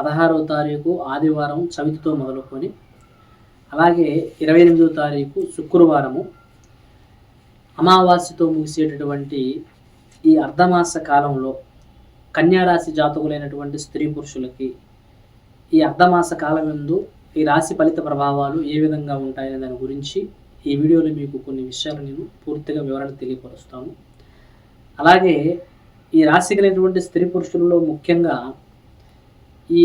పదహారవ తారీఖు ఆదివారం చవితితో మొదలుకొని అలాగే ఇరవై ఎనిమిదో తారీఖు శుక్రవారము అమావాస్యతో ముగిసేటటువంటి ఈ అర్ధమాస కాలంలో కన్యారాశి జాతకులైనటువంటి స్త్రీ పురుషులకి ఈ అర్ధమాస కాలం ఎందు ఈ రాశి ఫలిత ప్రభావాలు ఏ విధంగా ఉంటాయనే దాని గురించి ఈ వీడియోలో మీకు కొన్ని విషయాలు నేను పూర్తిగా వివరణ తెలియపరుస్తాను. అలాగే ఈ రాశి కలిగినటువంటి స్త్రీ పురుషులలో ముఖ్యంగా ఈ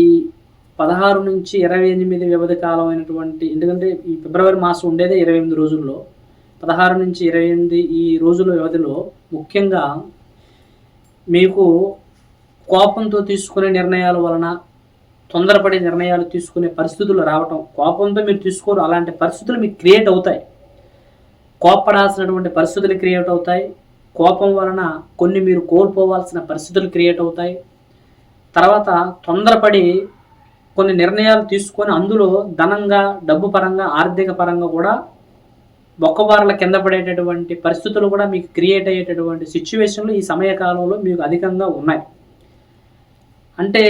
పదహారు నుంచి ఇరవై ఎనిమిది వ్యవధి కాలం అయినటువంటి ఎందుకంటే ఈ ఫిబ్రవరి మాసం ఉండేదే ఇరవై ఎనిమిది రోజుల్లో పదహారు నుంచి ఇరవై ఎనిమిది ఈ రోజుల వ్యవధిలో ముఖ్యంగా మీకు కోపంతో తీసుకునే నిర్ణయాల వలన తొందరపడే నిర్ణయాలు తీసుకునే పరిస్థితులు రావటం కోపంతో మీరు తీసుకోరు అలాంటి పరిస్థితులు మీకు క్రియేట్ అవుతాయి. కోపడాల్సినటువంటి పరిస్థితులు క్రియేట్ అవుతాయి. కోపం వలన కొన్ని మీరు కోల్పోవాల్సిన పరిస్థితులు క్రియేట్ అవుతాయి. తర్వాత తొందరపడి కొన్ని నిర్ణయాలు తీసుకొని అందులో ధనంగా డబ్బు పరంగా ఆర్థిక పరంగా కూడా బొక్కబారల కింద పడేటటువంటి పరిస్థితులు కూడా మీకు క్రియేట్ అయ్యేటటువంటి సిచ్యువేషన్లు ఈ సమయకాలంలో మీకు అధికంగా ఉన్నాయి. అంటే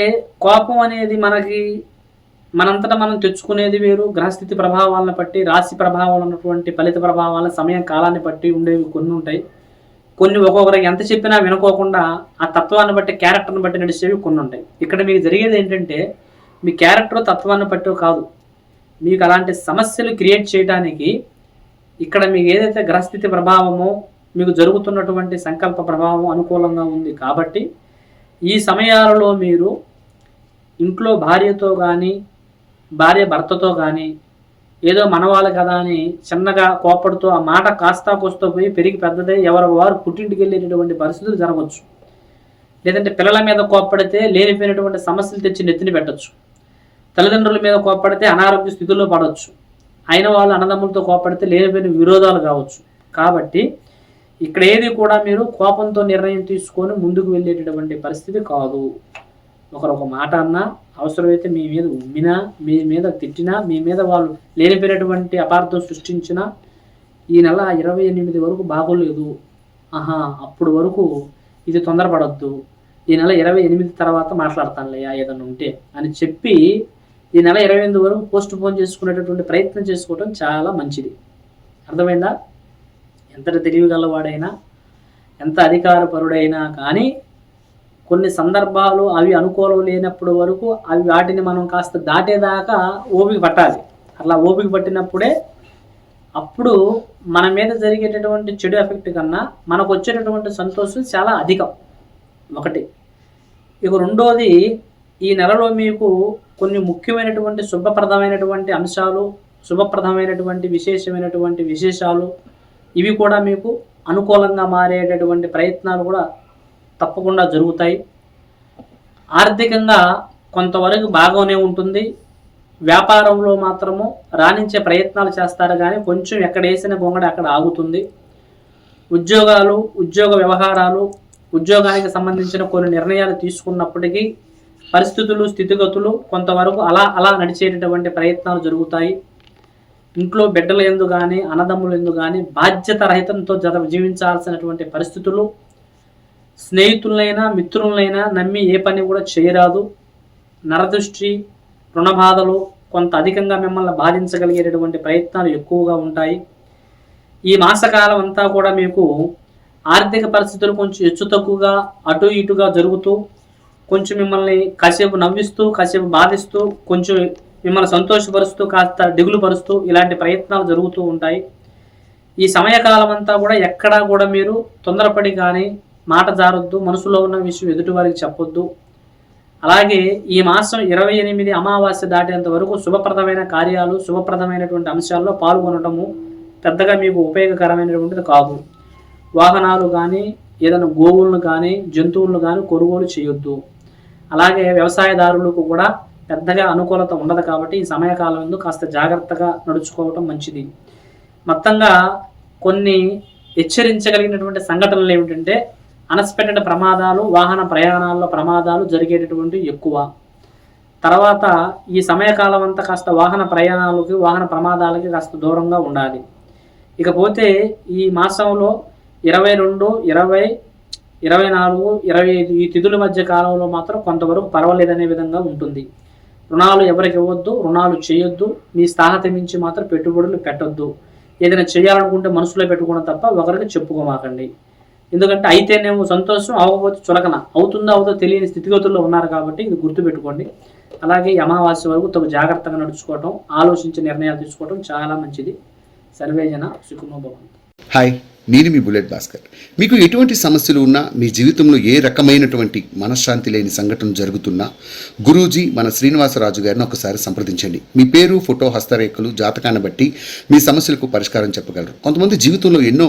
కోపం అనేది మనకి మనంతటా మనం తెచ్చుకునేది వేరు గ్రహస్థితి ప్రభావాలను బట్టి రాశి ప్రభావాలు ఉన్నటువంటి ఫలిత ప్రభావాల సమయం కాలాన్ని బట్టి ఉండేవి కొన్ని ఉంటాయి. కొన్ని ఒక్కొక్కరికి ఎంత చెప్పినా వినుకోకుండా ఆ తత్వాన్ని బట్టి క్యారెక్టర్ని బట్టి నడిచేవి కొన్ని ఉంటాయి. ఇక్కడ మీకు జరిగేది ఏంటంటే మీ క్యారెక్టర్ తత్వాన్ని బట్టి కాదు. మీకు అలాంటి సమస్యలు క్రియేట్ చేయడానికి ఇక్కడ మీకు ఏదైతే గ్రహస్థితి ప్రభావమో మీకు జరుగుతున్నటువంటి సంకల్ప ప్రభావం అనుకూలంగా ఉంది కాబట్టి ఈ సమయాలలో మీరు ఇంట్లో భార్యతో కానీ భార్య భర్తతో కానీ ఏదో మనవాళ్ళు కదా అని చిన్నగా కోపడుతూ ఆ మాట కాస్తా కోస్తా పోయి పెరిగి పెద్దదై ఎవరి వారు పుట్టింటికి వెళ్ళేటటువంటి పరిస్థితులు జరగవచ్చు. లేదంటే పిల్లల మీద కోప్పడితే లేనిపోయినటువంటి సమస్యలు తెచ్చి నెత్తిని పెట్టచ్చు. తల్లిదండ్రుల మీద కోప్పడితే అనారోగ్య స్థితిలో పడవచ్చు అయిన వాళ్ళు అన్నదమ్ములతో కోప్పడితే లేనిపోయిన విరోధాలు కావచ్చు. కాబట్టి ఇక్కడ ఏది కూడా మీరు కోపంతో నిర్ణయం తీసుకొని ముందుకు వెళ్ళేటటువంటి పరిస్థితి కాదు. ఒకరు ఒక మాట అన్నా అవసరమైతే మీ మీద ఉమ్మినా మీ మీద తిట్టినా మీ మీద వాళ్ళు లేనిపోయినటువంటి అపార్థం సృష్టించినా ఈ నెల ఇరవై ఎనిమిది వరకు బాగోలేదు. ఆహా అప్పుడు వరకు ఇది తొందరపడద్దు. ఈ నెల ఇరవై ఎనిమిది తర్వాత మాట్లాడతానులేయా ఏదైనా ఉంటే అని చెప్పి ఈ నెల ఇరవై ఎనిమిది వరకు పోస్ట్ పోన్ చేసుకునేటటువంటి ప్రయత్నం చేసుకోవడం చాలా మంచిది. అర్థమైందా? ఎంత తెలివి గలవాడైనా ఎంత అధికారపరుడైనా కానీ కొన్ని సందర్భాలు అవి అనుకూలం లేనప్పుడు వరకు అవి వాటిని మనం కాస్త దాటేదాకా ఓపిక పట్టాలి. అట్లా ఓపిక పట్టినప్పుడే అప్పుడు మన మీద జరిగేటటువంటి చెడు ఎఫెక్ట్ కన్నా మనకు వచ్చేటటువంటి సంతోషం చాలా అధికం. ఒకటి. ఇక రెండోది ఈ నెలలో మీకు కొన్ని ముఖ్యమైనటువంటి శుభప్రదమైనటువంటి అంశాలు శుభప్రదమైనటువంటి విశేషమైనటువంటి విశేషాలు ఇవి కూడా మీకు అనుకూలంగా మారేటటువంటి ప్రయత్నాలు కూడా తప్పకుండా జరుగుతాయి. ఆర్థికంగా కొంతవరకు బాగానే ఉంటుంది. వ్యాపారంలో మాత్రము రాణించే ప్రయత్నాలు చేస్తారు కానీ కొంచెం ఎక్కడ వేసిన గొంగడి అక్కడ ఆగుతుంది. ఉద్యోగాలు ఉద్యోగ వ్యవహారాలు ఉద్యోగానికి సంబంధించిన కొన్ని నిర్ణయాలు తీసుకున్నప్పటికీ పరిస్థితులు స్థితిగతులు కొంతవరకు అలా అలా నడిచేటటువంటి ప్రయత్నాలు జరుగుతాయి. ఇంట్లో బిడ్డల ఎందు కానీ అన్నదమ్ముల ఎందు కానీ బాధ్యత రహితంతో జీవించాల్సినటువంటి పరిస్థితులు స్నేహితులైనా మిత్రులైనా నమ్మి ఏ పని కూడా చేయరాదు. నరదృష్టి రుణబాధలు కొంత అధికంగా మిమ్మల్ని బాధించగలిగేటటువంటి ప్రయత్నాలు ఎక్కువగా ఉంటాయి. ఈ మాసకాలం అంతా కూడా మీకు ఆర్థిక పరిస్థితులు కొంచెం హెచ్చు తక్కువగా అటు ఇటుగా జరుగుతూ కొంచెం మిమ్మల్ని కాసేపు నవ్విస్తూ కాసేపు బాధిస్తూ కొంచెం మిమ్మల్ని సంతోషపరుస్తూ కాస్త దిగులు పరుస్తూ ఇలాంటి ప్రయత్నాలు జరుగుతూ ఉంటాయి. ఈ సమయకాలం అంతా కూడా ఎక్కడా కూడా మీరు తొందరపడి కానీ మాట జారొద్దు మనసులో ఉన్న విషయం ఎదుటి వారికి చెప్పొద్దు. అలాగే ఈ మాసం ఇరవై ఎనిమిది అమావాస్య దాటేంత వరకు శుభప్రదమైన కార్యాలు శుభప్రదమైనటువంటి అంశాల్లో పాల్గొనటము పెద్దగా మీకు ఉపయోగకరమైనటువంటిది కాదు. వాహనాలు కానీ ఏదైనా గోవులను కానీ జంతువులను కానీ కొనుగోలు చేయొద్దు. అలాగే వ్యవసాయదారులకు కూడా పెద్దగా అనుకూలత ఉండదు కాబట్టి ఈ సమయకాలం కాస్త జాగ్రత్తగా నడుచుకోవటం మంచిది. మొత్తంగా కొన్ని హెచ్చరించగలిగినటువంటి సంఘటనలు ఏమిటంటే అన్ఎక్స్పెక్టెడ్ ప్రమాదాలు వాహన ప్రయాణాల్లో ప్రమాదాలు జరిగేటటువంటి ఎక్కువ. తర్వాత ఈ సమయకాలం అంతా కాస్త వాహన ప్రయాణాలకి వాహన ప్రమాదాలకి కాస్త దూరంగా ఉండాలి. ఇకపోతే ఈ మాసంలో ఇరవై రెండు ఇరవై ఇరవై నాలుగు ఇరవై ఐదు ఈ తిథుల మధ్య కాలంలో మాత్రం కొంతవరకు పర్వాలేదనే విధంగా ఉంటుంది. రుణాలు ఎవరికి ఇవ్వద్దు రుణాలు చేయొద్దు మీ స్థాహత మించి మాత్రం పెట్టుబడులు పెట్టొద్దు. ఏదైనా చేయాలనుకుంటే మనసులో పెట్టుకోవడం తప్ప ఒకరికి చెప్పుకోమాకండి. ఎందుకంటే అయితేనేమో సంతోషం అవ్వకపోతే చులకన. అవుతుందో అవుతుందో తెలియని స్థితిగతుల్లో ఉన్నారు కాబట్టి ఇది గుర్తుపెట్టుకోండి. అలాగే అమావాస్య వరకు తగు జాగ్రత్తగా నడుచుకోవటం ఆలోచించి నిర్ణయాలు తీసుకోవటం చాలా మంచిది. సర్వేజన సుఖమో హాయ్ నేను మీ బుల్లెట్ భాస్కర్. మీకు ఎటువంటి సమస్యలు ఉన్నా మీ జీవితంలో ఏ రకమైనటువంటి మనశ్శాంతి లేని సంఘటన జరుగుతున్నా గురూజీ మన శ్రీనివాసరాజు గారిని ఒకసారి సంప్రదించండి. మీ పేరు ఫోటో హస్తరేఖలు జాతకాన్ని బట్టి మీ సమస్యలకు పరిష్కారం చెప్పగలరు. కొంతమంది జీవితంలో ఎన్నో